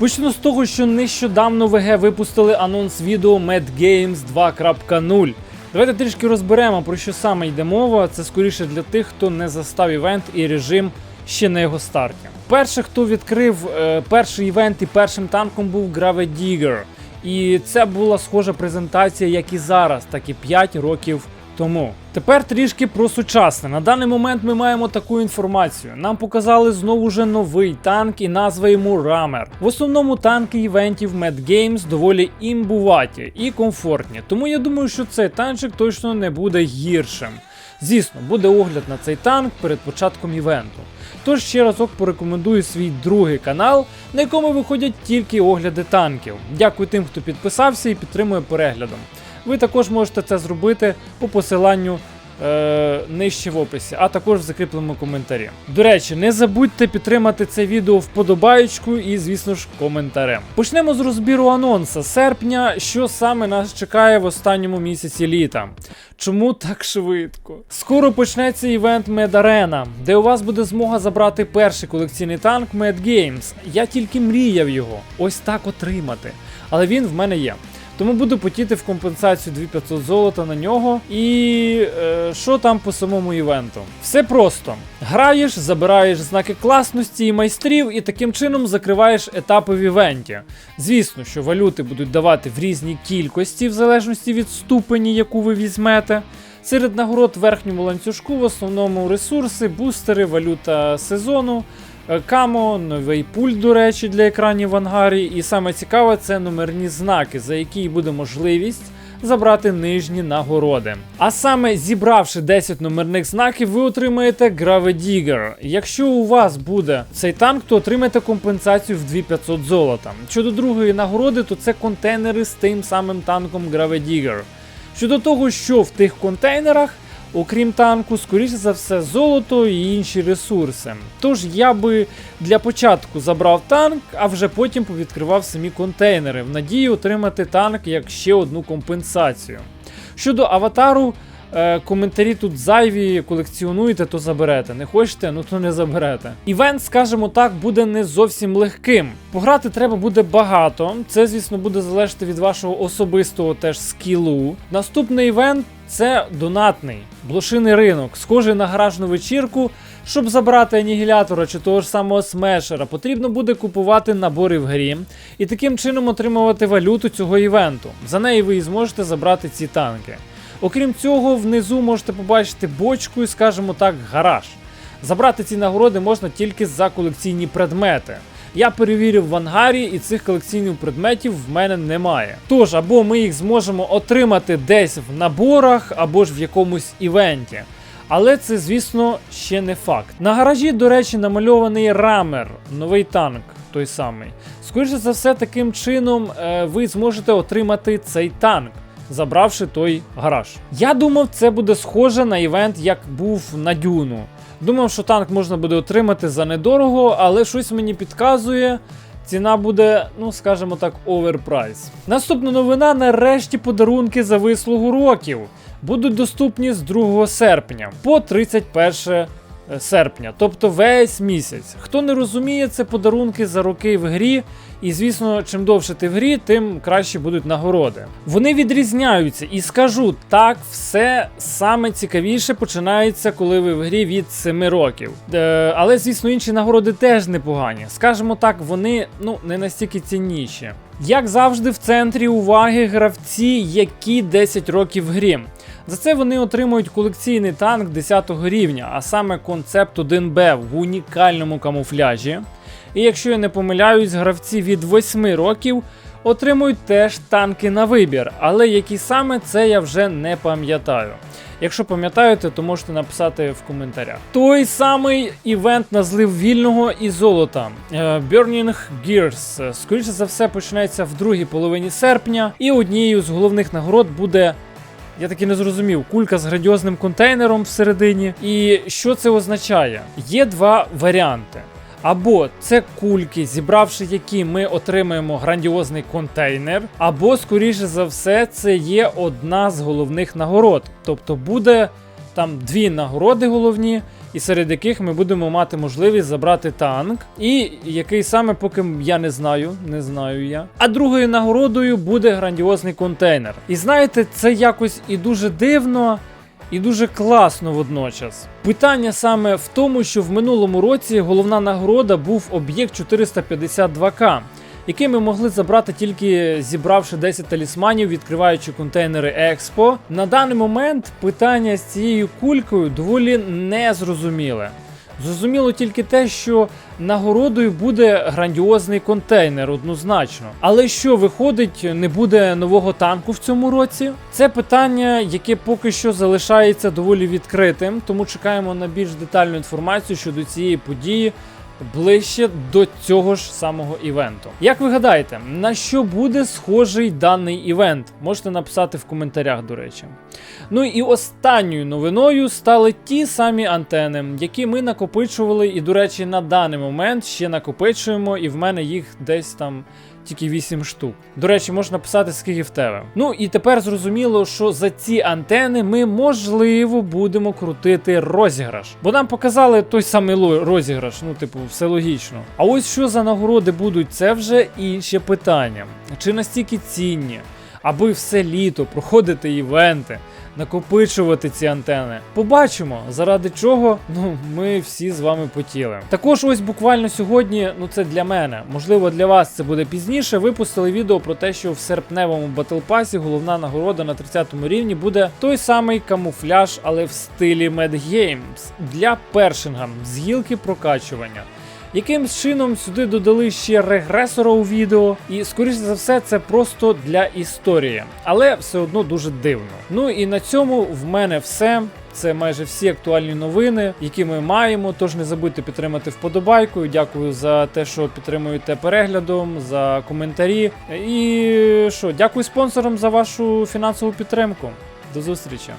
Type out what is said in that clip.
Почну з того, що нещодавно ВГ випустили анонс відео Mad Games 2.0. Давайте трішки розберемо, про що саме йде мова. Це скоріше для тих, хто не застав івент і режим ще на його старті. Перший, хто відкрив е, перший івент і першим танком був Gravediger. І це була схожа презентація, як і зараз, так і 5 років тому. Тепер трішки про сучасне. На даний момент ми маємо таку інформацію. Нам показали знову же новий танк і назва йому Рамер. В основному танки івентів Mad Games доволі імбуваті і комфортні. Тому я думаю, що цей танчик точно не буде гіршим. Звісно, буде огляд на цей танк перед початком івенту. Тож ще разок порекомендую свій другий канал, на якому виходять тільки огляди танків. Дякую тим, хто підписався і підтримує переглядом. Ви також можете це зробити по посиланню е, нижче в описі, а також в закріпленому коментарі. До речі, не забудьте підтримати це відео вподобаєчку і, звісно ж, коментарем. Почнемо з розбіру анонса серпня, що саме нас чекає в останньому місяці літа. Чому так швидко? Скоро почнеться івент Med Arena, де у вас буде змога забрати перший колекційний танк Mad Games. Я тільки мріяв його ось так отримати. Але він в мене є. Тому буду потіти в компенсацію 2500 золота на нього. І е, що там по самому івенту? Все просто: граєш, забираєш знаки класності і майстрів, і таким чином закриваєш етапи в івенті. Звісно, що валюти будуть давати в різній кількості, в залежності від ступені, яку ви візьмете. Серед нагород верхньому ланцюжку в основному ресурси, бустери, валюта сезону. Е, Камо, новий пульт, до речі, для екранів в ангарі. І саме цікаве це номерні знаки, за які буде можливість забрати нижні нагороди. А саме зібравши 10 номерних знаків, ви отримаєте Gravediger. Якщо у вас буде цей танк, то отримаєте компенсацію в 2500 золота. Щодо другої нагороди, то це контейнери з тим самим танком Gravediger. Щодо того, що в тих контейнерах. Окрім танку, скоріше за все, золото і інші ресурси. Тож я би для початку забрав танк, а вже потім повідкривав самі контейнери, в надії отримати танк як ще одну компенсацію. Щодо аватару, е, коментарі тут зайві, колекціонуєте, то заберете. Не хочете, ну то не заберете. Івент, скажімо так, буде не зовсім легким. Пограти треба буде багато. Це, звісно, буде залежати від вашого особистого теж скілу. Наступний івент це донатний блошиний ринок, схожий на гаражну вечірку. Щоб забрати анігілятора чи того ж самого смешера, потрібно буде купувати набори в грі і таким чином отримувати валюту цього івенту. За неї ви і зможете забрати ці танки. Окрім цього, внизу можете побачити бочку і, скажімо так, гараж. Забрати ці нагороди можна тільки за колекційні предмети. Я перевірив в ангарі, і цих колекційних предметів в мене немає. Тож, або ми їх зможемо отримати десь в наборах, або ж в якомусь івенті. Але це, звісно, ще не факт. На гаражі, до речі, намальований рамер, новий танк, той самий. Скоріше за все, таким чином е, ви зможете отримати цей танк. Забравши той гараж. Я думав, це буде схоже на івент, як був на дюну. Думав, що танк можна буде отримати за недорого, але щось мені підказує. Ціна буде, ну скажімо так, оверпрайс. Наступна новина: нарешті подарунки за вислугу років будуть доступні з 2 серпня по 31 серпня, тобто весь місяць. Хто не розуміє, це подарунки за роки в грі. І звісно, чим довше ти в грі, тим краще будуть нагороди. Вони відрізняються, і скажу так, все саме цікавіше починається, коли ви в грі від 7 років. Е, але, звісно, інші нагороди теж непогані. Скажімо так, вони ну не настільки цінніші. Як завжди, в центрі уваги гравці, які 10 років в грі. За це вони отримують колекційний танк 10 рівня, а саме концепт 1Б в унікальному камуфляжі. І якщо я не помиляюсь, гравці від 8 років отримують теж танки на вибір, але які саме це я вже не пам'ятаю. Якщо пам'ятаєте, то можете написати в коментарях. Той самий івент на злив вільного і золота. Е, Burning Gears. Скоріше за все, починається в другій половині серпня, і однією з головних нагород буде. Я таки не зрозумів, кулька з грандіозним контейнером всередині. І що це означає? Є два варіанти. Або це кульки, зібравши які ми отримаємо грандіозний контейнер, або, скоріше за все, це є одна з головних нагород. Тобто буде там дві нагороди головні, і серед яких ми будемо мати можливість забрати танк. І який саме, поки я не знаю, не знаю я. А другою нагородою буде грандіозний контейнер. І знаєте, це якось і дуже дивно. І дуже класно водночас. Питання саме в тому, що в минулому році головна нагорода був об'єкт 452К, який ми могли забрати тільки зібравши 10 талісманів, відкриваючи контейнери Експо. На даний момент питання з цією кулькою доволі незрозуміле. Зрозуміло тільки те, що нагородою буде грандіозний контейнер однозначно. Але що виходить, не буде нового танку в цьому році? Це питання, яке поки що залишається доволі відкритим, тому чекаємо на більш детальну інформацію щодо цієї події. Ближче до цього ж самого івенту. Як ви гадаєте, на що буде схожий даний івент? Можете написати в коментарях, до речі. Ну і останньою новиною стали ті самі антени, які ми накопичували, і, до речі, на даний момент ще накопичуємо, і в мене їх десь там тільки 8 штук. До речі, можна написати, скільки в тебе. Ну і тепер зрозуміло, що за ці антени ми можливо будемо крутити розіграш. Бо нам показали той самий розіграш, ну, типу, все логічно. А ось що за нагороди будуть, це вже інше питання. Чи настільки цінні? Аби все літо проходити івенти, накопичувати ці антени. Побачимо, заради чого ну ми всі з вами потіли. Також ось буквально сьогодні, ну це для мене, можливо, для вас це буде пізніше. Випустили відео про те, що в серпневому батлпасі головна нагорода на 30 рівні буде той самий камуфляж, але в стилі Mad для першинга з гілки прокачування. Якимсь чином сюди додали ще регресора у відео, і скоріше за все це просто для історії, але все одно дуже дивно. Ну і на цьому в мене все. Це майже всі актуальні новини, які ми маємо. Тож не забудьте підтримати вподобайкою. Дякую за те, що підтримуєте переглядом, за коментарі. І що, дякую спонсорам за вашу фінансову підтримку. До зустрічі!